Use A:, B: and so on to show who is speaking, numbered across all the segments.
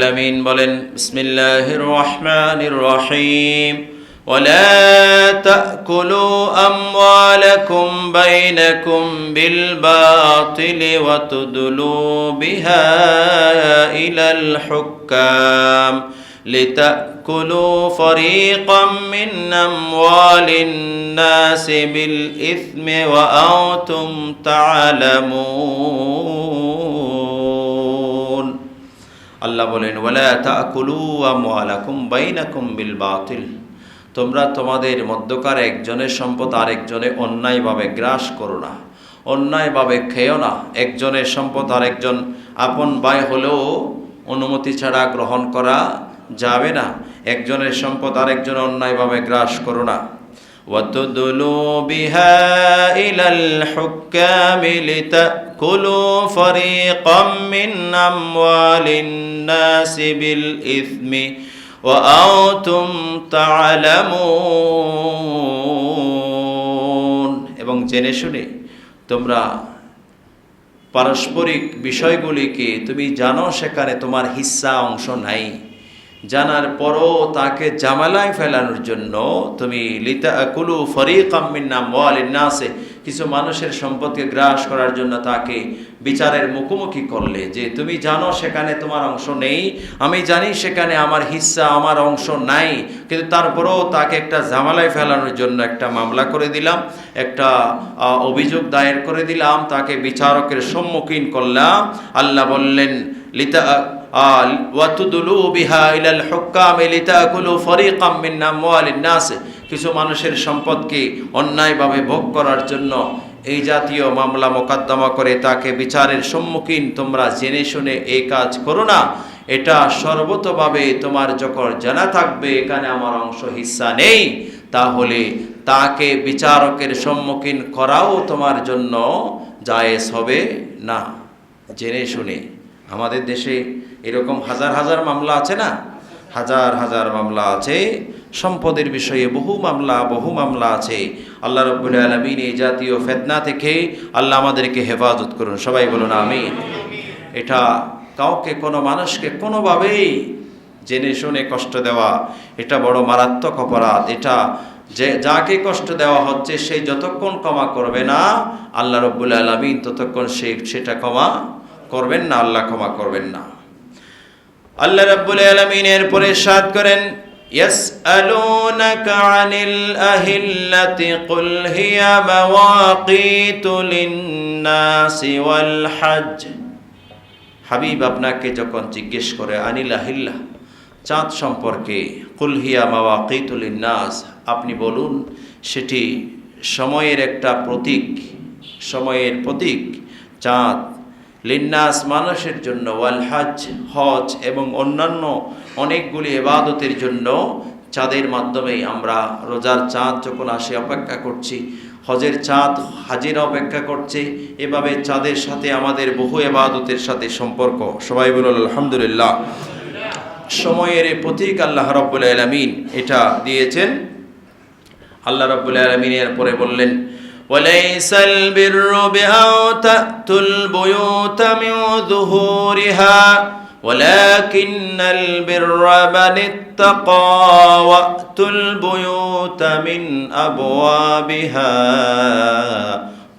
A: العالمين বলেন بسم الله الرحمن الرحيم ولا تأكلوا أموالكم بينكم بالباطل وتدلوا بها إلى الحكام لتأكلوا فريقا من أموال الناس بالإثم وأنتم تعلمون আল্লাহ বলেন বাইনাকুম বিল বাতিল। তোমরা তোমাদের মধ্যকার একজনের সম্পদ আরেকজনে অন্যায়ভাবে গ্রাস করো না, অন্যায়ভাবে খেও না। একজনের সম্পদ আরেকজন আপন ব্যয় হলেও অনুমতি ছাড়া গ্রহণ করা যাবে না। একজনের সম্পদ আরেকজন অন্যায়ভাবে গ্রাস করো না। وتدلوا بها إلى الحكام لتأكلوا فريقا من أموال الناس بالإثم وأنتم تعلمون এবং জেনে শুনে তোমরা পারস্পরিক বিষয়গুলিকে তুমি জানো সেখানে তোমার হিস্সা অংশ নাই জানার পরও তাকে জামালায় ফেলানোর জন্য তুমি লিতা কুলু ফরিকাম্মিন্না মোয়ালিনাসে কিছু মানুষের সম্পদকে গ্রাস করার জন্য তাকে বিচারের মুখোমুখি করলে যে তুমি জানো সেখানে তোমার অংশ নেই, আমি জানি সেখানে আমার হিস্সা আমার অংশ নাই, কিন্তু তারপরেও তাকে একটা জামালায় ফেলানোর জন্য একটা মামলা করে দিলাম, একটা অভিযোগ দায়ের করে দিলাম, তাকে বিচারকের সম্মুখীন করলাম। আল্লাহ বললেন, লিতা ওয়াতুদুলু বিহা ইলাল হুক্কাম লিতাকুলু ফরিকাম মিন আমওয়ালিন নাস কিছু মানুষের সম্পদকে অন্যায়ভাবে ভোগ করার জন্য এই জাতীয় মামলা মোকদ্দমা করে তাকে বিচারের সম্মুখীন তোমরা জেনে শুনে এই কাজ করো না। এটা সর্বতভাবে তোমার যখন জানা থাকবে, এখানে আমার অংশ হিস্সা নেই, তাহলে তাকে বিচারকের সম্মুখীন করাও তোমার জন্য জায়েজ হবে না। জেনে শুনে আমাদের দেশে এরকম হাজার হাজার মামলা আছে না? হাজার হাজার মামলা আছে। সম্পদের বিষয়ে বহু মামলা বহু মামলা আছে। আল্লাহ রব্বুল আলমিন এই জাতীয় ফেতনা থেকে আল্লাহ আমাদেরকে হেফাজত করুন। সবাই বলুন আমি এটা কাউকে, কোনো মানুষকে কোনোভাবেই জেনে শুনে কষ্ট দেওয়া, এটা বড় মারাত্মক অপরাধ। এটা যে, যাকে কষ্ট দেওয়া হচ্ছে সেই যতক্ষণ ক্ষমা করবে না, আল্লাহ রব্বুল আলমিন ততক্ষণ সে, সেটা ক্ষমা করবেন না, আল্লাহ ক্ষমা করবেন না। আল্লাহ রাব্বুল আলামিন এরপরে সাদ করেন يسألونك عن الأهلة قل هي مواقيت للناس والحج হাবিব আপনাকে যখন জিজ্ঞেস করে আনিল আহিল্লা চাঁদ সম্পর্কে কুলহিয়া মাওয়াকিতুল নাস আপনি বলুন সেটি সময়ের একটা প্রতীক সময়ের প্রতীক চাঁদ লিন্নাস মানুষের জন্য, ওয়াল হজ হজ এবং অন্যান্য অনেকগুলি এবাদতের জন্য চাঁদের মাধ্যমেই আমরা রোজার চাঁদ যখন আসে অপেক্ষা করছি, হজের চাঁদ হাজির অপেক্ষা করছে, এভাবে চাঁদের সাথে আমাদের বহু এবাদতের সাথে সম্পর্ক। সবাই বলল আলহামদুলিল্লাহ। সময়ের প্রতীক আল্লাহ রব্বুল আলমিন এটা দিয়েছেন। আল্লাহ রব্বুল আলমিন এরপরে বললেন وليس البر بأن تأتوا البيوت من ظهورها ولكن البر من اتقى وأتوا البيوت من أبوابها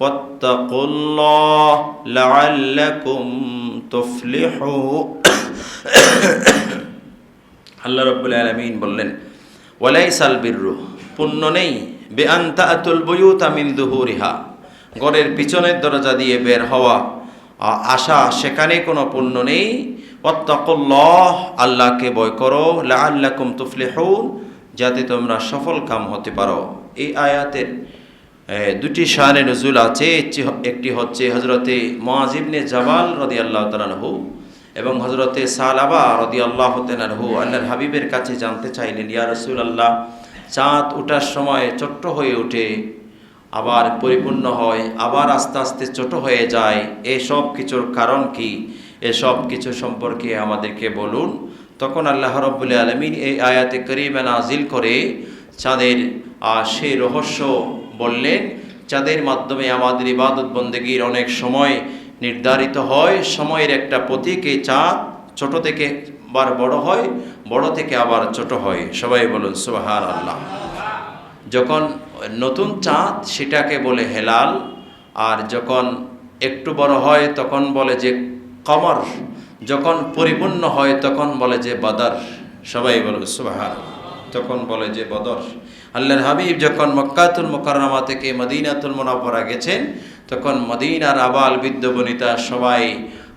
A: واتقوا الله لعلكم تفلحون আল্লাহ রব্বুল আলমিন বললেন ওয়ালাইসাল বিরু পুণ্য নেই বেআন্তা আতুল বয়ুতা মিন দুহুরিহা। গড়ের পিছনের দরজা দিয়ে বের হওয়া। আশা, সেখানে কোনো পুণ্য নেই। অত্তাকুল্লাহ আল্লাহকে বয় করো। লা আল্লাকুম তুফলিহুন, যাতে তোমরা সফল কাম হতে পারো। এই আয়াতের দুটি শানে নজুল আছে। একটি- হচ্ছে হজরতে মোয়াজিবনে জাবাল রদি আল্লাহ তালাহু এবং হজরতে সালাবা রদি আল্লাহ তালাহু আল্লাহর হাবিবের কাছে জানতে চাইলেন, ইয়া রসুল আল্লাহ চাঁদ ওঠার সময় ছোট্ট হয়ে ওঠে, আবার পরিপূর্ণ হয়, আবার আস্তে আস্তে ছোট হয়ে যায়। এসব কিছুর কারণ কি? এসব কিছু সম্পর্কে আমাদেরকে বলুন। তখন আল্লাহ রব্বুল আলমিন এই আয়াতে করিমে নাজিল করে চাঁদের সেই রহস্য বললেন, চাঁদের মাধ্যমে আমাদের ইবাদত বন্দেগীর অনেক সময় নির্ধারিত হয়। সময়ের একটা প্রতীক এই চাঁদ ছোট থেকে বার বড় হয়, বড় থেকে আবার ছোট হয়। সবাই বলুন সুবাহান আল্লাহ যখন নতুন চাঁদ সেটাকে বলে হেলাল, আর যখন একটু বড় হয়, তখন বলে যে কমর। যখন পরিপূর্ণ হয়, তখন বলে যে বদর। সবাই বলে সুবাহান তখন বলে যে বদর। আল্লাহর হাবিব যখন মক্কাতুল মোকাররমা থেকে মদিনাতুল মোনাফরা গেছেন, তখন মদিনার আবাল বিদ্যবনিতা সবাই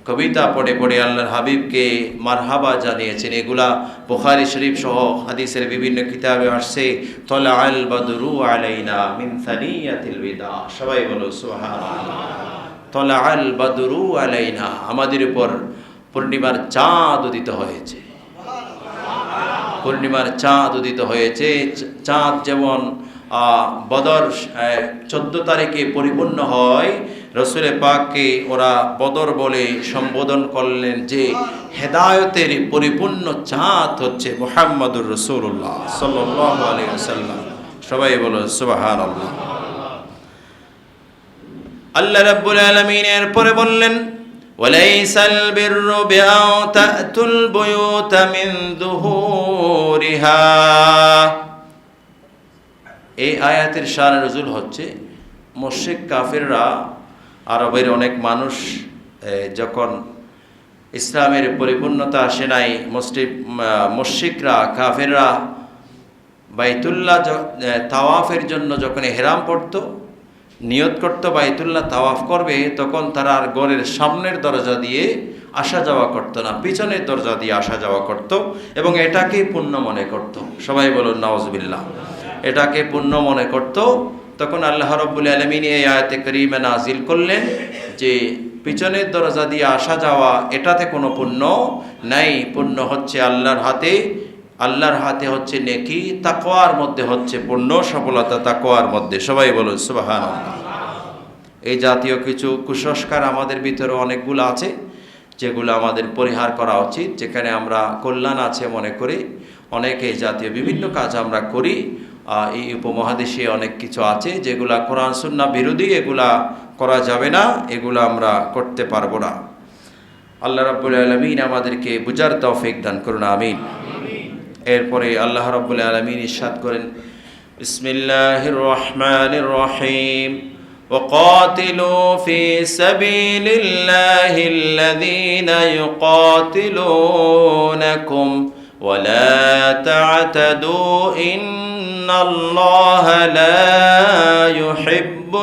A: কবিতা পড়ে পড়ে আল্লাহর হাবিবকে মারহাবা জানিয়েছেন। এগুলা বুখারি শরীফ সহ হাদিসের বিভিন্ন কিতাবে আসছে। তলা আল বদরু আলাইনা মিন সানিয়াতিল বিদা। সবাই বলো, সুবহানাল্লাহ। তলা আল বদরু আলাইনা, আমাদের উপর পূর্ণিমার চাঁদ উদিত হয়েছে। পূর্ণিমার চাঁদ উদিত হয়েছে। চাঁদ যেমন বদর চোদ্দ তারিখে পরিপূর্ণ হয় রসুলে পাককে ওরা বদর বলে সম্বোধন করলেন যে হেদায়তের পরিপূর্ণ চাঁদ হচ্ছে মোহাম্মদুর রসুল্লাহ সাল্লাহ আলী সাল্লাম সবাই বলো সুবাহান আল্লাহ আল্লাহ রাব্বুল আলমিনের পরে বললেন وليس البر بأن تأتوا البيوت من ظهورها এই আয়াতের সার নজুল হচ্ছে মুশরিক কাফেররা আরবের অনেক মানুষ যখন ইসলামের পরিপূর্ণতা আসে নাই মুসলিম মুশিকরা কাফেররা বাইতুল্লাহ তাওয়াফের জন্য যখন হেরাম পড়তো, নিয়ত করত বাইতুল্লাহ তাওয়াফ করবে, তখন তারা আর গড়ের সামনের দরজা দিয়ে আসা যাওয়া করতো না, পিছনের দরজা দিয়ে আসা যাওয়া করত এবং এটাকে পুণ্য মনে করত। সবাই বলুন নওয়াজবিল্লাহ এটাকে পুণ্য মনে করত তখন আল্লাহ রব্বুল আলমিন এই আয়তে করিমে নাজিল করলেন যে পিছনের দরজা দিয়ে আসা যাওয়া এটাতে কোনো পুণ্য নাই। পুণ্য হচ্ছে আল্লাহর হাতে। আল্লাহর হাতে হচ্ছে নেকি তাকোয়ার মধ্যে হচ্ছে পূর্ণ সফলতা তাকোয়ার মধ্যে। সবাই বলুন সুবাহান এই জাতীয় কিছু কুসংস্কার আমাদের ভিতরে অনেকগুলো আছে, যেগুলো আমাদের পরিহার করা উচিত, যেখানে আমরা কল্যাণ আছে মনে করি। অনেকে জাতীয় বিভিন্ন কাজ আমরা করি এই উপমহাদেশে অনেক কিছু আছে যেগুলা কোরআন সুন্না বিরোধী এগুলা করা যাবে না এগুলো আমরা করতে পারবো না আল্লাহ রাবুল আলমিন আমাদেরকে বুজার তৌফিক দান করুন আমিন এরপরে আল্লাহ রাব্বুল আলামিন ইরশাদ করেন বিসমিল্লাহির রহমানির রহিম وقاتلوا في سبيل الله الذين يقاتلونكم ولا تعتدوا إن الله لا يحب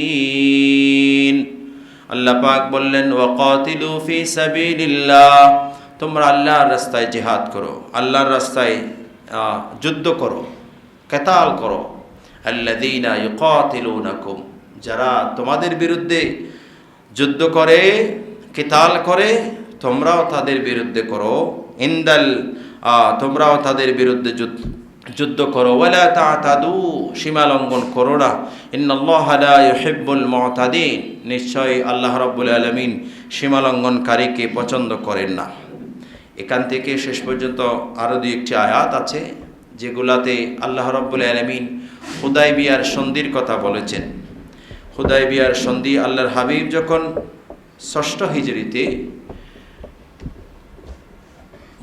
A: المعتدين আল্লাহ পাক বললেন ওয়াকাতিলু ফি সাবিলিল্লাহ তোমরা আল্লাহর রাস্তায় জেহাদ করো আল্লাহর রাস্তায় যুদ্ধ করো কেতাল করো আল্লাদিনা ইউকাতিলুনাকুম যারা তোমাদের বিরুদ্ধে যুদ্ধ করে কেতাল করে তোমরাও তাদের বিরুদ্ধে করো। ইন্দাল তোমরাও তাদের বিরুদ্ধে যুদ্ধ করো। ওয়ালা তাদু সীমা লঙ্ঘন করো না। মুতাদিন। নিশ্চয়ই আল্লাহ রাব্বুল আলামিন সীমা লঙ্ঘনকারীকে পছন্দ করেন না। এখান থেকে শেষ পর্যন্ত আরও দু একটি আয়াত আছে, যেগুলাতে আল্লাহ রব্বুল আলমিন হুদাই বিয়ার সন্ধির কথা বলেছেন। হুদাই বিয়ার সন্ধি আল্লাহর হাবিব যখন ষষ্ঠ হিজড়িতে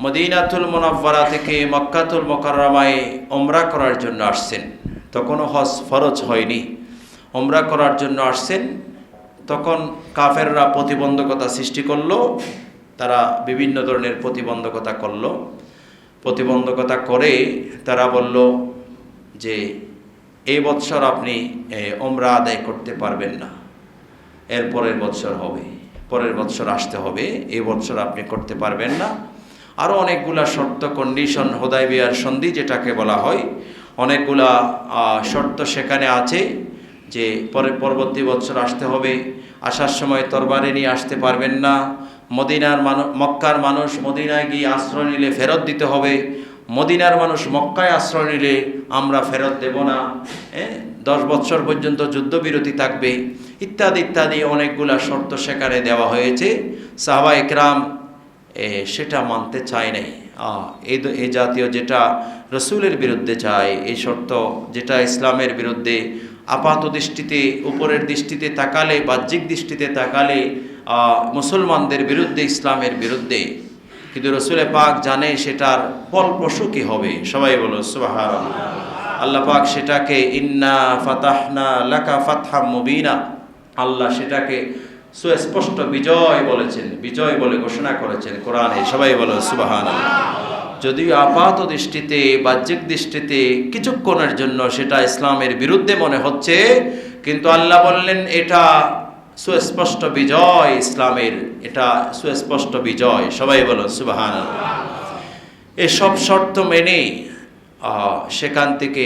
A: মদিনাতুল মোনাব্বারা থেকে মক্কাতুল মোকাররমায় ওমরা করার জন্য আসছেন। তখনও হজ ফরজ হয়নি। ওমরা করার জন্য আসছেন। তখন কাফেররা প্রতিবন্ধকতা সৃষ্টি করল। তারা বিভিন্ন ধরনের প্রতিবন্ধকতা করল। প্রতিবন্ধকতা করে তারা বলল যে, এই বৎসর আপনি ওমরা আদায় করতে পারবেন না। এর পরের বৎসর হবে। পরের বৎসর আসতে হবে। এই বৎসর আপনি করতে পারবেন না। আরও অনেকগুলা শর্ত কন্ডিশন হোদাই বিয়ার সন্ধি যেটাকে বলা হয়। অনেকগুলা শর্ত সেখানে আছে যে পরে পরবর্তী বৎসর আসতে হবে। আসার সময় তরবারে নিয়ে আসতে পারবেন না। মদিনার মানুষ মক্কার মানুষ মদিনায় গিয়ে আশ্রয় নিলে ফেরত দিতে হবে। মদিনার মানুষ মক্কায় আশ্রয় নিলে আমরা ফেরত দেব না। দশ বছর পর্যন্ত যুদ্ধবিরতি থাকবে। ইত্যাদি ইত্যাদি অনেকগুলা শর্ত সেখানে দেওয়া হয়েছে। সাহবা একরাম সেটা মানতে চায় নাই। এই এই জাতীয় যেটা রসুলের বিরুদ্ধে চায়, এই শর্ত যেটা ইসলামের বিরুদ্ধে আপাত দৃষ্টিতে, উপরের দৃষ্টিতে তাকালে, বাহ্যিক দৃষ্টিতে তাকালে মুসলমানদের বিরুদ্ধে, ইসলামের বিরুদ্ধে। কিন্তু রসুলে পাক জানে সেটার ফলপ্রসূ কি হবে। সবাই বলো সুবাহ আল্লাহ পাক সেটাকে, ইন্না ফাতাহনা লাকা ফাতহা মুবিনা। আল্লাহ সেটাকে সুস্পষ্ট বিজয় বলেছেন, বিজয় বলে ঘোষণা করেছেন কোরআনে। সবাই বলো সুবাহান যদিও আপাত দৃষ্টিতে, বাহ্যিক দৃষ্টিতে কিছুক্ষণের জন্য সেটা ইসলামের বিরুদ্ধে মনে হচ্ছে, কিন্তু আল্লাহ বললেন, এটা সুস্পষ্ট বিজয় ইসলামের, এটা সুস্পষ্ট বিজয়। সবাই বলো সুবাহান এসব শর্ত মেনে সেখান থেকে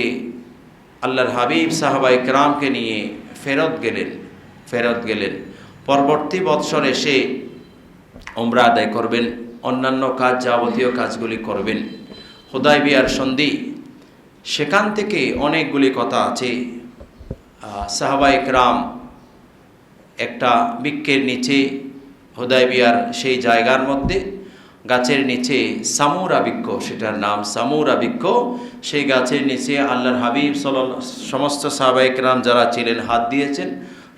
A: আল্লাহর হাবিব সাহাবাই ক্রামকে নিয়ে ফেরত গেলেন ফেরত গেলেন। পরবর্তী বৎসর এসে ওমরা আদায় করবেন, অন্যান্য কাজ যাবতীয় কাজগুলি করবেন। হোদাই বিয়ার সন্ধি, সেখান থেকে অনেকগুলি কথা আছে। সাহাবাই ক্রাম একটা বৃক্ষের নিচে বিয়ার সেই জায়গার মধ্যে, গাছের নিচে সামুরা বৃক্ষ, সেটার নাম সামুরা বৃক্ষ, সেই গাছের নিচে আল্লাহর হাবিব সাল, সমস্ত সাহাবাইকরাম যারা ছিলেন, হাত দিয়েছেন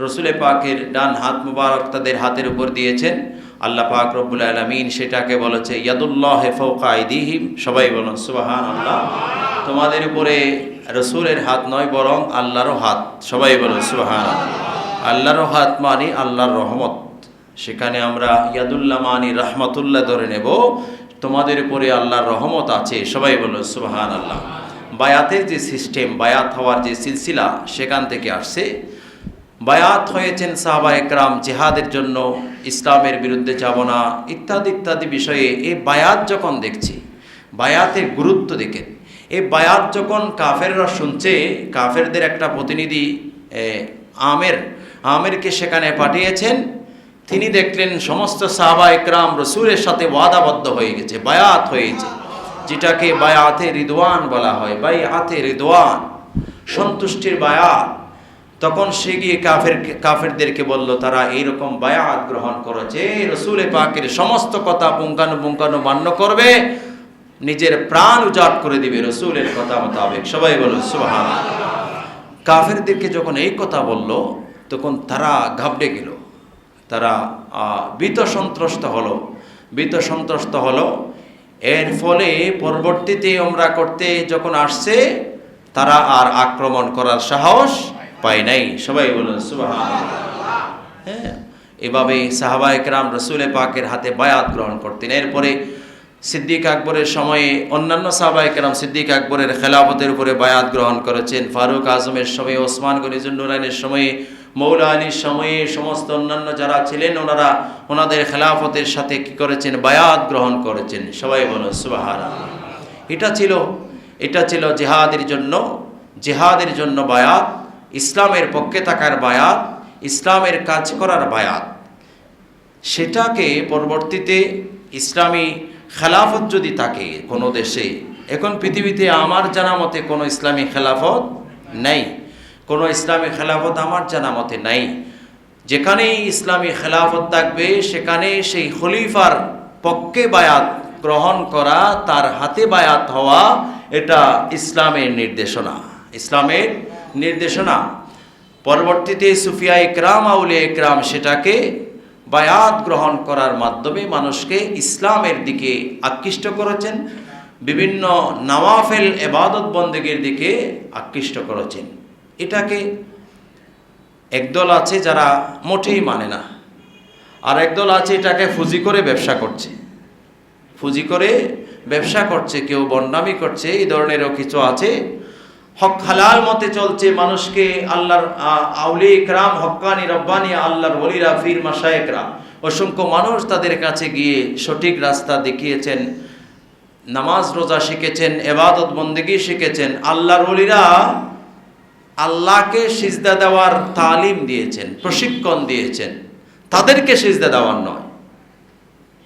A: রসুলে পাকের ডান হাত মুবারক তাদের হাতের উপর দিয়েছেন। আল্লাহ পাক রব্বুল আলমিন সেটাকে বলেছে, ইয়াদুল্লাহ ফৌকা আইদিহিম। সবাই বলুন সুবাহান আল্লাহ তোমাদের উপরে রসুলের হাত নয়, বরং আল্লাহরও হাত। সবাই বলুন সুবাহান আল্লাহরও হাত মানে আল্লাহর রহমত। সেখানে আমরা ইয়াদুল্লাহ মানি রহমতুল্লাহ ধরে নেব। তোমাদের উপরে আল্লাহর রহমত আছে। সবাই বলো সুবাহান আল্লাহ বায়াতের যে সিস্টেম, বায়াত হওয়ার যে সিলসিলা, সেখান থেকে আসছে। বায়াত হয়েছেন সাহাবা একরাম জেহাদের জন্য, ইসলামের বিরুদ্ধে যাব না, ইত্যাদি ইত্যাদি বিষয়ে এই বায়াত যখন দেখছি, বায়াতের গুরুত্ব দেখেন। এই বায়াত যখন কাফেররা শুনছে, কাফেরদের একটা প্রতিনিধি আমের, আমেরকে সেখানে পাঠিয়েছেন। তিনি দেখলেন সমস্ত সাহাবা একরাম রসুলের সাথে ওয়াদাবদ্ধ হয়ে গেছে, বায়াত হয়েছে, যেটাকে বায়াতে রিদওয়ান বলা হয় বাই বায়াতে রিদওয়ান, সন্তুষ্টির বায়াত। তখন সে গিয়ে কাফের, কাফেরদেরকে বলল, তারা এইরকম বায়াত গ্রহণ করেছে রসুলে পাকের সমস্ত কথা পুঙ্কানু পুঙ্কানু মান্য করবে, নিজের প্রাণ উজাট করে দিবে রসুলের কথা মোতাবেক। সবাই বলো সুবাহান কাফেরদেরকে যখন এই কথা বলল, তখন তারা ঘাবড়ে গেল। তারা ভীত সন্ত্রস্ত হলো। ভীত সন্ত্রস্ত হলো। এর ফলে পরবর্তীতে ওমরা করতে যখন আসছে, তারা আর আক্রমণ করার সাহস পায় নাই। সবাই বলুন হ্যাঁ এভাবে সাহাবা একরাম রসুল পাকের হাতে বায়াত গ্রহণ করতেন। এরপরে সিদ্দিক আকবরের সময়ে অন্যান্য সাহাবা একরাম সিদ্দিক আকবরের খেলাফতের উপরে বায়াত গ্রহণ করেছেন। ফারুক আজমের সময়ে, ওসমান গনিজুন্নুরাইনের সময়ে, মৌলা আলীর সময়ে সমস্ত অন্যান্য যারা ছিলেন, ওনারা ওনাদের খেলাফতের সাথে কি করেছেন? বায়াত গ্রহণ করেছেন। সবাই বলো সুবাহারা এটা ছিল এটা ছিল জেহাদের জন্য জেহাদের জন্য বায়াত ইসলামের পক্ষে থাকার বায়াত, ইসলামের কাজ করার বায়াত। সেটাকে পরবর্তীতে ইসলামী খেলাফত যদি থাকে কোনো দেশে, এখন পৃথিবীতে আমার জানা মতে কোনো ইসলামী খেলাফত নেই। কোনো ইসলামী খেলাফত আমার জানা মতে নাই। যেখানেই ইসলামী খেলাফত থাকবে, সেখানে সেই খলিফার পক্ষে বায়াত গ্রহণ করা, তার হাতে বায়াত হওয়া, এটা ইসলামের নির্দেশনা। ইসলামের নির্দেশনা। পরবর্তীতে সুফিয়া ইকরাম আউলে ইকরাম সেটাকে বায়াত গ্রহণ করার মাধ্যমে মানুষকে ইসলামের দিকে আকৃষ্ট করেছেন, বিভিন্ন নওয়াফেল এবাদত বন্দেগের দিকে আকৃষ্ট করেছেন। এটাকে একদল আছে যারা মোটেই মানে না, আর একদল আছে এটাকে ফুজি করে ব্যবসা করছে। ফুজি করে ব্যবসা করছে, কেউ বন্ডামি করছে, এই ধরনেরও কিছু আছে। হক হালাল মতে চলছে, মানুষকে আল্লাহর আউলি ইকরাম, হক্কানি রব্বানি, আল্লাহর ওলিরা ফির মাসায়েকরা অসংখ্য মানুষ তাদের কাছে গিয়ে সঠিক রাস্তা দেখিয়েছেন, নামাজ রোজা শিখেছেন, এবাদত বন্দেগি শিখেছেন। আল্লাহর ওলিরা আল্লাহকে সিজদা দেওয়ার তালিম দিয়েছেন, প্রশিক্ষণ দিয়েছেন। তাদেরকে সিজদা দেওয়ার নয়।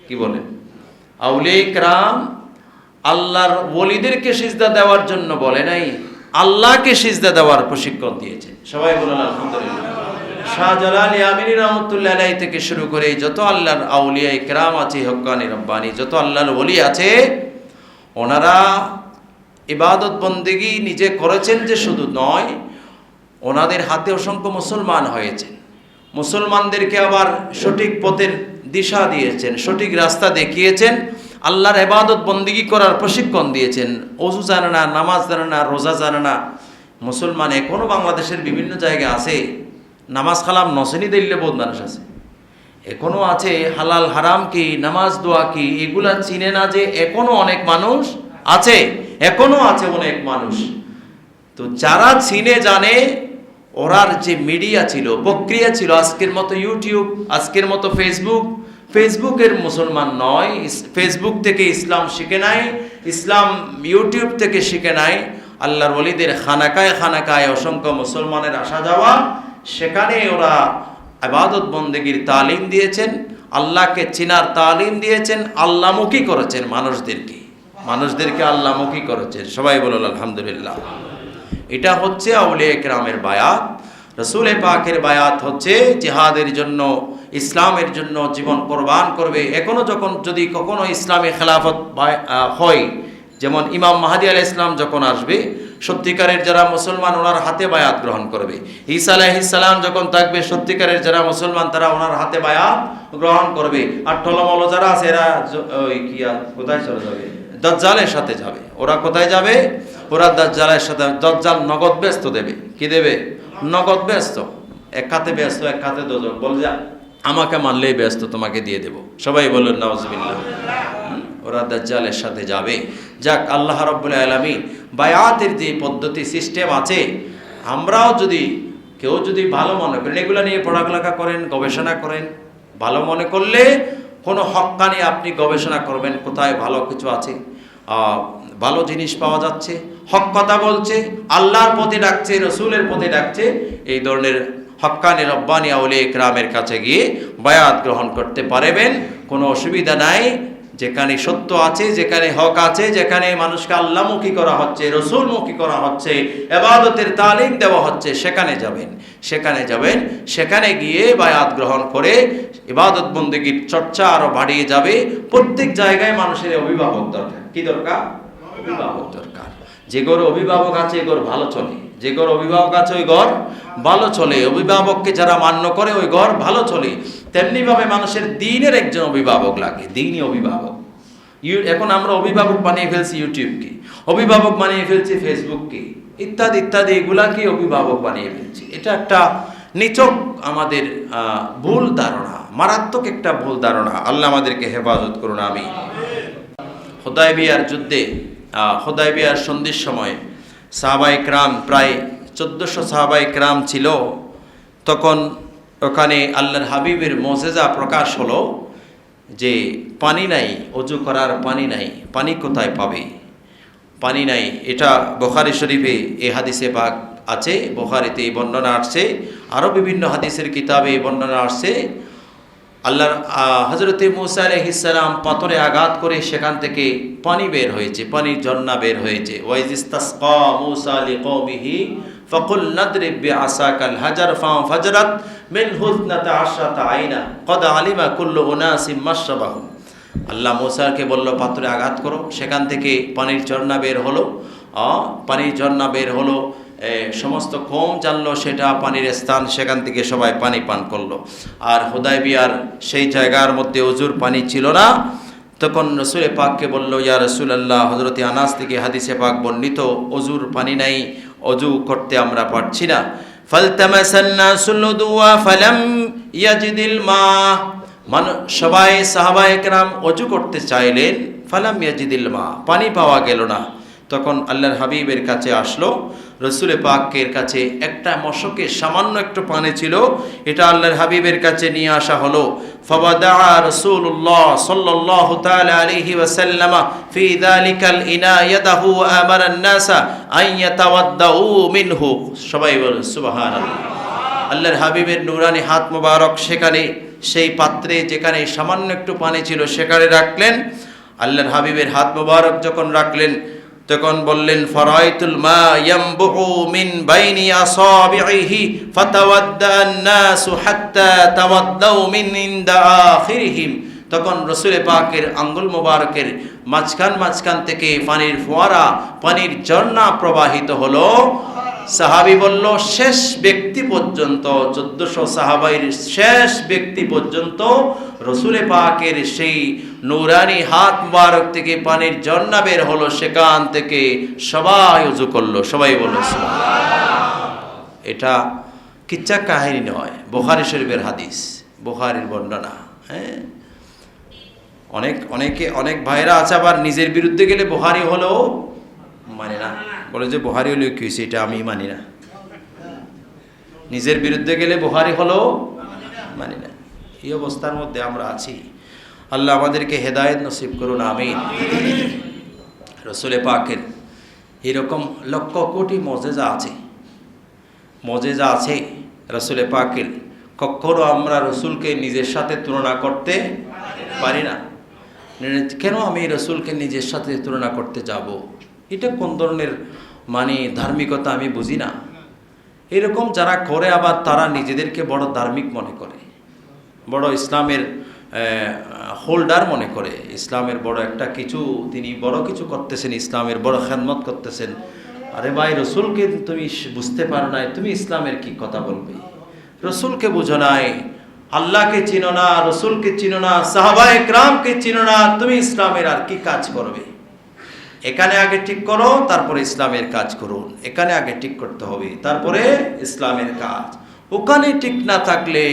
A: কি বলেন আউলে ইকরাম আল্লাহর ওলিদেরকে সিজদা দেওয়ার জন্য বলে নাই। আল্লাহকে সিজদা দেওয়ার প্রশিক্ষণ দিয়েছে। সবাই বলেন, আলহামদুলিল্লাহ। শাহজালাল ইয়ামিনী রহমতুল্লাহ আলাই থেকে শুরু করে যত আল্লাহর আউলিয়া ইকরাম আছে হক্কানি রব্বানি, যত আল্লাহর ওলি আছে, ওনারা ইবাদত বন্দেগি নিজে করেছেন যে শুধু নয়, ওনাদের হাতে অসংখ্য মুসলমান হয়েছেন। মুসলমানদেরকে আবার সঠিক পথের দিশা দিয়েছেন, সঠিক রাস্তা দেখিয়েছেন। আল্লাহর এবাদত বন্দিগি করার প্রশিক্ষণ দিয়েছেন। অজু জানে না, নামাজ জানে না, রোজা জানে না। মুসলমান এখনও বাংলাদেশের বিভিন্ন জায়গায় আছে, নামাজ কালাম নসেনি দিল্লে বোধ মানুষ আছে। এখনও আছে হালাল হারাম কি, নামাজ দোয়া কি, এগুলা চিনে না যে এখনও অনেক মানুষ আছে, এখনও আছে অনেক মানুষ। তো যারা চিনে জানে, ওরার যে মিডিয়া ছিল, প্রক্রিয়া ছিল, আজকের মতো ইউটিউব, আজকের মতো ফেসবুক ফেসবুকের মুসলমান নয় ফেসবুক থেকে ইসলাম শিখে নাই, ইসলাম ইউটিউব থেকে শিখে নাই, আল্লাহর ওলিদের খানাকায় খানাকায় অসংখ্য মুসলমানের আসা যাওয়া, সেখানে ওরা আবাদত বন্দেগীর তালিম দিয়েছেন, আল্লাহকে চিনার তালিম দিয়েছেন, আল্লামুখী করেছেন মানুষদেরকে। মানুষদেরকে আল্লামুখী করেছেন। সবাই বলল আলহামদুলিল্লাহ। এটা হচ্ছে আউলিয়া একরামের বায়াত। রসুল পাকের বায়াত হচ্ছে জিহাদের জন্য ইসলামের জন্য জীবন কোরবান করবে। এখনও যখন যদি কখনো ইসলামী খেলাফত হয়, যেমন ইমাম মাহাদি আলাহ ইসলাম যখন আসবে, সত্যিকারের যারা মুসলমান ওনার হাতে বায়াত গ্রহণ করবে। ঈসা আলাইহিসালাম যখন থাকবে, সত্যিকারের যারা মুসলমান তারা ওনার হাতে বায়াত গ্রহণ করবে। আর টলমল যারা আছে, এরা ওই কি কোথায় চলে যাবে? দজ্জালের সাথে যাবে। ওরা কোথায় যাবে? ওরা দজ্জালের সাথে, দজ্জাল নগদ ব্যস্ত দেবে। কি দেবে? নগদ ব্যস্ত। এক খাতে ব্যস্ত, এক খাতে দোজক। বল যা। আমাকে মানলেই ব্যস্ত, তোমাকে দিয়ে দেব। সবাই বললেন নওয়াজবিল্লাহ ওরা দাজ্জালের সাথে যাবে। যাক, আল্লাহ রব্বুল আলমী বায়াতের যে পদ্ধতি, সিস্টেম আছে, আমরাও যদি, কেউ যদি ভালো মনে করেন, এগুলো নিয়ে পড়ালেখা করেন, গবেষণা করেন, ভালো মনে করলে কোনো হক্কা নিয়ে আপনি গবেষণা করবেন, কোথায় ভালো কিছু আছে ভালো জিনিস পাওয়া যাচ্ছে, হক কথা বলছে, আল্লাহর পথে ডাকছে, রসুলের পথে ডাকছে, এই ধরনের হক্কানি রব্বানি আউলে ইকরামের কাছে গিয়ে বায়াত গ্রহণ করতে পারবেন। কোনো অসুবিধা নাই। যেখানে সত্য আছে, যেখানে হক আছে, যেখানে মানুষকে আল্লাহমুখী করা হচ্ছে, রসুলমুখী করা হচ্ছে, এবাদতের তালিম দেওয়া হচ্ছে, সেখানে যাবেন। সেখানে যাবেন। সেখানে গিয়ে বায়াত গ্রহণ করে ইবাদত বন্দীগীর চর্চা আরও বাড়িয়ে যাবে। প্রত্যেক জায়গায় মানুষের অভিভাবক দরকার। কি দরকার? অভিভাবক দরকার। যে ঘর অভিভাবক আছে, এ ঘর ভালো চলে। যে ঘর অভিভাবক আছে, ওই ঘর ভালো চলে। অভিভাবককে যারা মান্য করে, ওই ঘর ভালো চলে। তেমনিভাবে মানুষের দিনের একজন অভিভাবক লাগে, দিনই অভিভাবক। এখন আমরা অভিভাবক বানিয়ে ফেলছি ইউটিউবকে, অভিভাবক বানিয়ে ফেলছি ফেসবুককে, ইত্যাদি ইত্যাদি, এগুলাকে অভিভাবক বানিয়ে ফেলছি। এটা একটা নিচক আমাদের ভুল ধারণা, মারাত্মক একটা ভুল ধারণা। আল্লাহ আমাদেরকে হেফাজত করুন আমি হোদাইবিয়ার যুদ্ধে হোদাইবিয়ার সন্ধির সময় সাহাবাই ক্রাম প্রায় চোদ্দোশো সাহাবাই ক্রাম ছিল। তখন ওখানে আল্লাহর হাবিবের মোজেজা প্রকাশ হলো যে, পানি নাই, অজু করার পানি নাই, পানি কোথায় পাবে? পানি নাই, এটা বোখারি শরীফে এ হাদিসে বাঘ আছে, বোখারিতে এই বর্ণনা আসছে আরও বিভিন্ন হাদিসের কিতাবে এই বর্ণনা আসছে। আল্লাহর হজরতে মুসা আলহিসাম পাথরে আঘাত করে সেখান থেকে পানি বের হয়েছে, পানির ঝর্ণা বের হয়েছে। নাদরিব বিআসাকাল হাজার আইনা আল্লাহ মুসাকে বলল পাত্রে আঘাত করো। সেখান থেকে পানির ঝর্ণা বের হলো। পানির ঝর্ণা বের হলো। সমস্ত কম জানলো, সেটা পানির স্থান, সেখান থেকে সবাই পানি পান করল। আর হুদাইবিয়ার সেই জায়গার মধ্যে অজুর পানি ছিল না। তখন রসুল পাককে বলল, ইয়া রসুল আল্লাহ হজরত আনাস থেকে হাদিসে পাক বর্ণিত, অজুর পানি নাই, অজু করতে আমরা পারছি না। সবাই সাহাবা একরাম অজু করতে চাইলেন, ফালাম ইয়াজিদিল মা, পানি পাওয়া গেল না। তখন আল্লাহর হাবিবের কাছে আসলো। রসুলে পাকের কাছে একটা মশকের সামান্য একটু পানি ছিল, এটা আল্লাহর হাবিবের কাছে নিয়ে আসা হলো। ফবাদা রসুল্লাহ সাল্লাহ তাআলা আলাইহি ওয়াসাল্লামা ফি যালিকাল ইনা ইয়াদাহু আমারা নাসা আন ইয়াতাওয়াদ্দাউ মিনহু। সবাই বল, সুবহানাল্লাহ। আল্লাহর হাবিবের নুরানি হাত মোবারক সেখানে, সেই পাত্রে যেখানে সামান্য একটু পানি ছিল, সেখানে রাখলেন। আল্লাহর হাবিবের হাত মোবারক যখন রাখলেন তখন বললেন, ফরাইতুল মা ইয়ামবুহু মিন বাইনি আসাবিহি ফাতাওয়াদ্দা আন-নাসু হাত্তা তাওয়াদ্দাউ মিন ইনদা আখিরিহিম। তখন রসুলে পাকের আঙ্গুল মোবারকের মাঝখান মাঝখান থেকে পানির ফোয়ারা, পানির ঝর্ণা প্রবাহিত হলো। সাহাবি বলল, শেষ ব্যক্তি পর্যন্ত, চোদ্দশো সাহাবাইয়ের শেষ ব্যক্তি পর্যন্ত রসুলে পাকের সেই নৌরানি হাত মুবারক থেকে পানির ঝর্ণা বের হলো, সেখান থেকে সবাই উজু করল। সবাই বলল এটা কিচ্ছা কাহিনী নয়, বোখারি শরীফের হাদিস, বোখারির বর্ণনা হ্যাঁ? অনেক, অনেকে, অনেক ভাইরা আছে, আবার নিজের বিরুদ্ধে গেলে বোহারি হলেও মানে না। বলে যে, বোহারি হলেও কি হয়েছে? এটা আমি মানি না। নিজের বিরুদ্ধে গেলে বোহারি হলেও মানি না। এই অবস্থার মধ্যে আমরা আছি। আল্লাহ আমাদেরকে হেদায়েত নসিব করুন, আমিন। রসুলে পাকের এরকম লক্ষ কোটি মজেজা আছে। মজেজা আছে রসুলে পাকের। কখনো আমরা রসুলকে নিজের সাথে তুলনা করতে পারি না। কেন আমি রসুলকে নিজের সাথে তুলনা করতে যাব? এটা কোন ধরনের মানে ধার্মিকতা আমি বুঝি না। এরকম যারা করে আবার তারা নিজেদেরকে বড় ধার্মিক মনে করে। বড় ইসলামের হোল্ডার মনে করে। ইসলামের বড় একটা কিছু, তিনি বড় কিছু করতেছেন, ইসলামের বড় খেদমত করতেছেন। আরে ভাই, রসুলকে তুমি বুঝতে পারো নাই, তুমি ইসলামের কি কথা বলবে? রসুলকে বুঝো নাই, আল্লাহকে চিনো না, রসুলকে চিনো না সাহাবা একরামকে চিনো না, তুমি ইসলামের আর কি কাজ করবে? এখানে আগে ঠিক করো, তারপরে ইসলামের কাজ করুন। এখানে আগে ঠিক করতে হবে, তারপরে ইসলামের কাজ। ওখানে ঠিক না থাকলে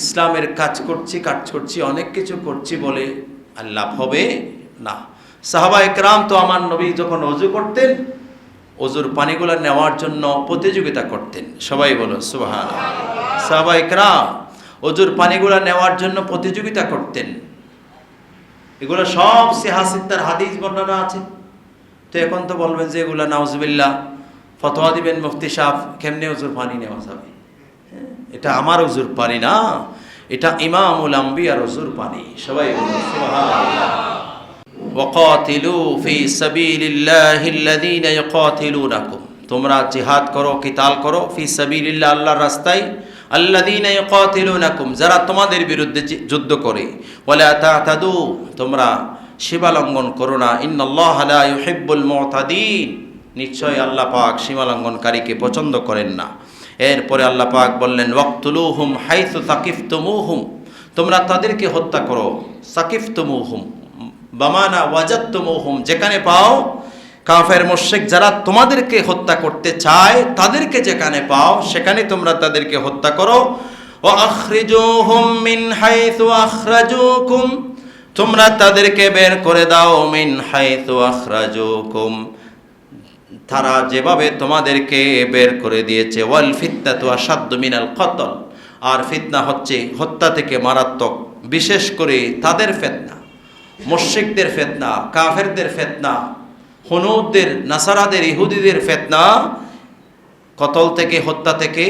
A: ইসলামের কাজ করছি কাজ করছি, অনেক কিছু করছি বলে আর লাভ হবে না। সাহাবা একরাম তো আমার নবী যখন অজু করতেন, অজুর পানিগুলো নেওয়ার জন্য প্রতিযোগিতা করতেন। সবাই বলো সুবাহান সাহাবা একরাম অজুর পানিগুলো নেওয়ার জন্য প্রতিযোগিতা করতেন। এগুলো সব সিহাসিদ্দার হাদিস বর্ণনা আছে। তো এখন তো বলবেন যে এগুলা নাউজবিল্লা ফতোয়া দিবেন মুফতি সাহ কেমনে অজুর পানি নেওয়া যাবে? হ্যাঁ, এটা আমার অজুর পানি না এটা ইমামুল আম্বিয়ার অজুর পানি। সবাই ওয়াকাতিলু ফি সাবিলিল্লাহিল্লাযীনা ইয়াকাতিলুনাকুম। তোমরা জিহাদ করো কিতাল করো ফি সাবিলিল্লাহ আল্লাহর রাস্তায়। আল্লাযীনা ইয়াকাতিলুনাকুম যারা তোমাদের বিরুদ্ধে যুদ্ধ করে। ওয়ালা তাতাদু তোমরা সীমা লঙ্ঘন করো না। ইন্নাল্লাহ লা ইউহিব্বুল মুতাদিন। নিশ্চয় আল্লাহ পাক সীমা লঙ্ঘনকারীকে পছন্দ করেন না। এরপরে আল্লাহ পাক বললেন, ওয়াক্তুলুহুম হাইসু সাকিফতুমুহুম। তোমরা তাদেরকে হত্যা করো। সাকিফতুমুহুম। বামানা ওয়াজাত্তুমুহুম যেখানে পাও, কাফের মোশেক যারা তোমাদেরকে হত্যা করতে চায়, তাদেরকে যেখানে পাও, সেখানে তোমরা তাদেরকে হত্যা করো। ও আখরিজুহুম মিন হাইসু আখরাজুকুম। তোমরা তাদেরকে বের করে দাও মিন হাইসু আখরাজুকুম। তারা যেভাবে তোমাদেরকে বের করে দিয়েছে, ওয়াল ফিতনা তো আসাদ্দ মিনাল কতল। আর ফিতনা হচ্ছে হত্যা থেকে মারাত্মক, বিশেষ করে তাদের ফেতনা, মুশ্রিকদের ফেতনা, কাফেরদের ফেতনা, হনুদদের, নাসারাদের, ইহুদিদের ফেতনা, কতল থেকে, হত্যা থেকে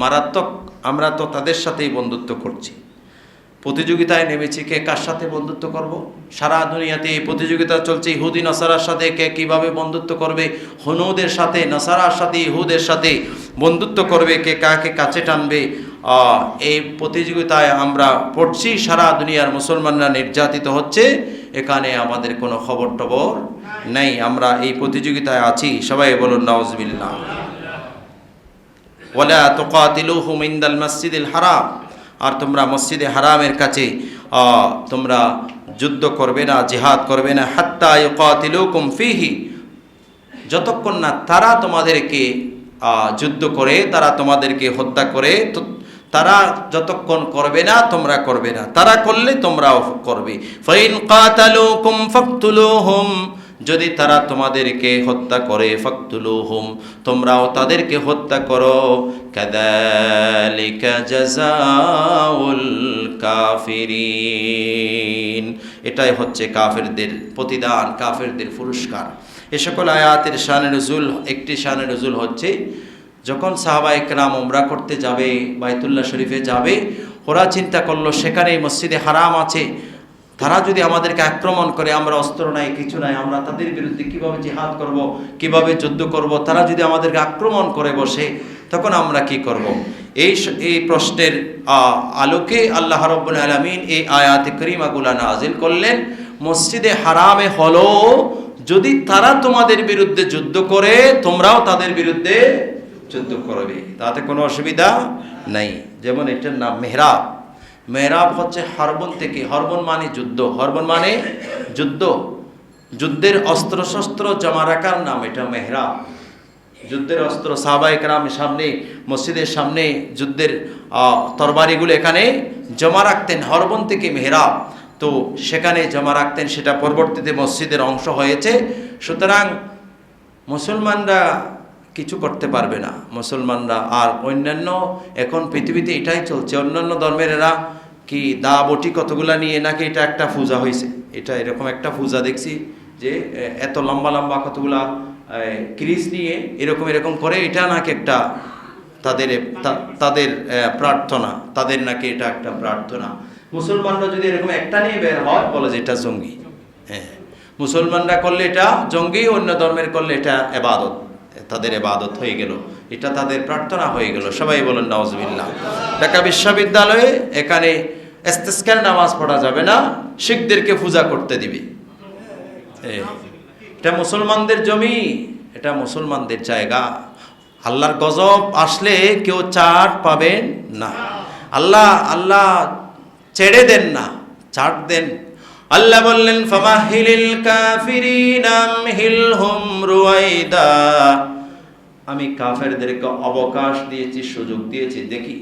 A: মারাত্মক। আমরা তো তাদের সাথেই বন্ধুত্ব করছি। প্রতিযোগিতায় নেমেছি, কে কার সাথে বন্ধুত্ব করব? সারা দুনিয়াতে এই প্রতিযোগিতা চলছে, ইহুদি নসারার সাথে কে কীভাবে বন্ধুত্ব করবে? হনুদের সাথে, নাসারার সাথে, ইহুদের সাথে বন্ধুত্ব করবে, কে কাকে কাছে টানবে? এই প্রতিযোগিতায় আমরা পড়ছি, সারা দুনিয়ার মুসলমানরা নির্যাতিত হচ্ছে, এখানে আমাদের কোনো খবর টবর নেই, আমরা এই প্রতিযোগিতায় আছি, সবাই বলুন নওয়াজবিল্লা ওলা তোকাতিলুহুম ইন্দাল মসজিদুল হারাম। আর তোমরা মসজিদে হারামের কাছে তোমরা যুদ্ধ করবে না, জেহাদ করবে না, হাত্তা ফিহি। যতক্ষণ না তারা তোমাদেরকে যুদ্ধ করে, তারা তোমাদেরকে হত্যা করে তারা যতক্ষণ করবে না, তোমরা করবে না। তারা করলে তোমরাও করবে। ফাইন কাতালুকুম ফাকতুলুহুম। যদি তারা তোমাদেরকে হত্যা করে, ফাকতুলুহুম, তোমরাও তাদেরকে হত্যা করো। কাদালিকা জাযাউল কাফিরিন। এটাই হচ্ছে কাফেরদের প্রতিদান, কাফেরদের পুরস্কার। এ সকল আয়াতের শানে নজুল, একটি শানে নজুল হচ্ছে, যখন সাহাবা একরাম ওমরা করতে যাবে, বাইতুল্লাহ শরীফে যাবে, ওরা চিন্তা করল সেখানে মসজিদে হারাম আছে। তারা যদি আমাদেরকে আক্রমণ করে, আমরা অস্ত্র নাই, কিছু নাই, আমরা তাদের বিরুদ্ধে কীভাবে জিহাদ করব, কীভাবে যুদ্ধ করব, তারা যদি আমাদেরকে আক্রমণ করে বসে, তখন আমরা কি করব। এই এই প্রশ্নের আলোকে আল্লাহ রব্বুল আলমিন এই আয়াতে করিমাগুলা নাজিল করলেন, মসজিদে হারামে হলো, যদি তারা তোমাদের বিরুদ্ধে যুদ্ধ করে, তোমরাও তাদের বিরুদ্ধে যুদ্ধ করবে। তাতে কোনো অসুবিধা নাই। যেমন এটার নাম মেহরাব। মেহরাব হচ্ছে হরবন থেকে, হরবন মানে যুদ্ধ, হরবন মানে যুদ্ধ। যুদ্ধের অস্ত্র শস্ত্র জমা রাখার নাম এটা মেহরাব। যুদ্ধের অস্ত্র সাহবাহিক সামনে, মসজিদের সামনে, যুদ্ধের তরবারিগুলো এখানে জমা রাখতেন হরবন থেকে মেহরাব। তো সেখানে জমা রাখতেন, সেটা পরবর্তীতে মসজিদের অংশ হয়েছে। সুতরাং মুসলমানরা কিছু করতে পারবে না। মুসলমানরা আর অন্যান্য, এখন পৃথিবীতে এটাই চলছে, অন্যান্য ধর্মের এরা কি দা বটি কতগুলা নিয়ে নাকি এটা একটা পূজা হয়েছে এটা এরকম একটা পূজা দেখছি যে এত লম্বা লম্বা কতগুলা ক্রিস নিয়ে এরকম এরকম করে এটা নাকি একটা তাদের তাদের প্রার্থনা, তাদের নাকি এটা একটা প্রার্থনা। মুসলমানরা যদি এরকম একটা নিয়ে বের হয়, বলে যে এটা জঙ্গি। হ্যাঁ। মুসলমানরা করলে এটা জঙ্গি, অন্য ধর্মের করলে এটা এবাদত, তাদের এবাদত হয়ে গেল। এটা তাদের প্রার্থনা হয়ে গেল। সবাই বলেন নওয়াজবিল্লাহ ঢাকা বিশ্ববিদ্যালয়ে এখানে এস্তেস্কার নামাজ পড়া যাবে না, শিখদেরকে পূজা করতে দিবে। এটা মুসলমানদের জমি, এটা মুসলমানদের জায়গা। আল্লাহর গজব আসলে কেউ চাট পাবেন না। আল্লাহ আল্লাহ ছেড়ে দেন না চাট দেন। আল্লাহ বললেন ফামাহিলিল কাফিরিনা আমহিলহুম রুয়াইদা। আমি কাফেরদেরকে অবকাশ দিয়েছি, সুযোগ দিয়েছি, দেখি।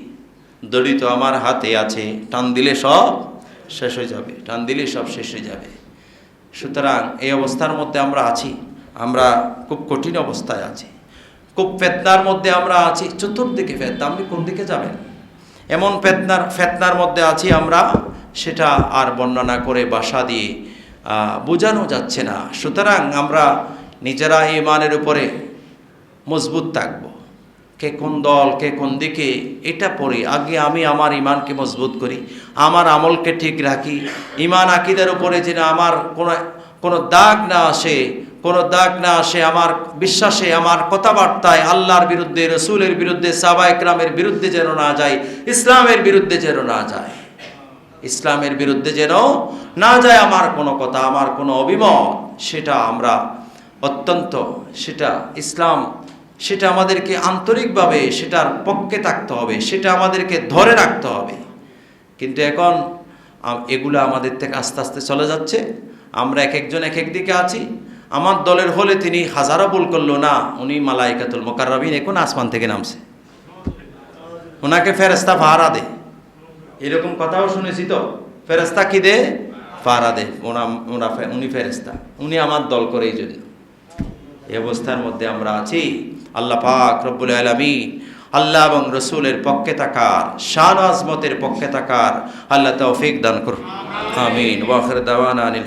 A: দড়ি তো আমার হাতে আছে। টান দিলে সব শেষ হয়ে যাবে। টান দিলে সব শেষ হয়ে যাবে। সুতরাং এই অবস্থার মধ্যে আমরা আছি। আমরা খুব কঠিন অবস্থায় আছি। খুব ফেতনার মধ্যে আমরা আছি। চতুর্দিকে ফেতনা। আপনি কোন দিকে যাবেন? এমন ফেতনার ফেতনার মধ্যে আছি আমরা। সেটা আর বর্ণনা করে বাসা দিয়ে বোঝানো যাচ্ছে না। সুতরাং আমরা নিজেরা ইমানের উপরে মজবুত থাকব। কে কোন দল, কে কোন দিকে, এটা পড়ি। আগে আমি আমার ইমানকে মজবুত করি, আমার আমলকে ঠিক রাখি। ইমান আকিদের উপরে যেন আমার কোনো কোনো দাগ না আসে, কোনো দাগ না আসে, আমার বিশ্বাসে, আমার কথাবার্তায় আল্লাহর বিরুদ্ধে, রসুলের বিরুদ্ধে সাবা একরামের বিরুদ্ধে যেন না যায়, ইসলামের বিরুদ্ধে যেন না যায়। ইসলামের বিরুদ্ধে যেন না যায় আমার কোনো কথা, আমার কোনো অভিমত, সেটা আমরা অত্যন্ত, সেটা ইসলাম সেটা আমাদেরকে আন্তরিকভাবে সেটার পক্ষে থাকতে হবে, সেটা আমাদেরকে ধরে রাখতে হবে। কিন্তু এখন এগুলো আমাদের থেকে আস্তে আস্তে চলে যাচ্ছে। আমরা এক একজন এক এক দিকে আছি। আমার দলের হলে তিনি হাজারো ভুল করল না, উনি মালাইকাতুল মোকাররবিন এখন আসমান থেকে নামছে। ওনাকে ফেরেস্তা ভাড়া দে। এরকম কথাও শুনেছি তো। ফেরেস্তা কি দে? ফারা দে। ওনা ওনা উনি ফেরেস্তা উনি আমার দল করে এই জন্য এই অবস্থার মধ্যে আমরা আছি। আল্লাহ পাক রব্বুল আলমী আল্লাহ এবং রসুলের পক্ষে থাকার, শান আজমতের পক্ষে থাকার আল্লাহ তৌফিক দান করুন। আমিন। ওয়াখর দাওয়ানা আনিল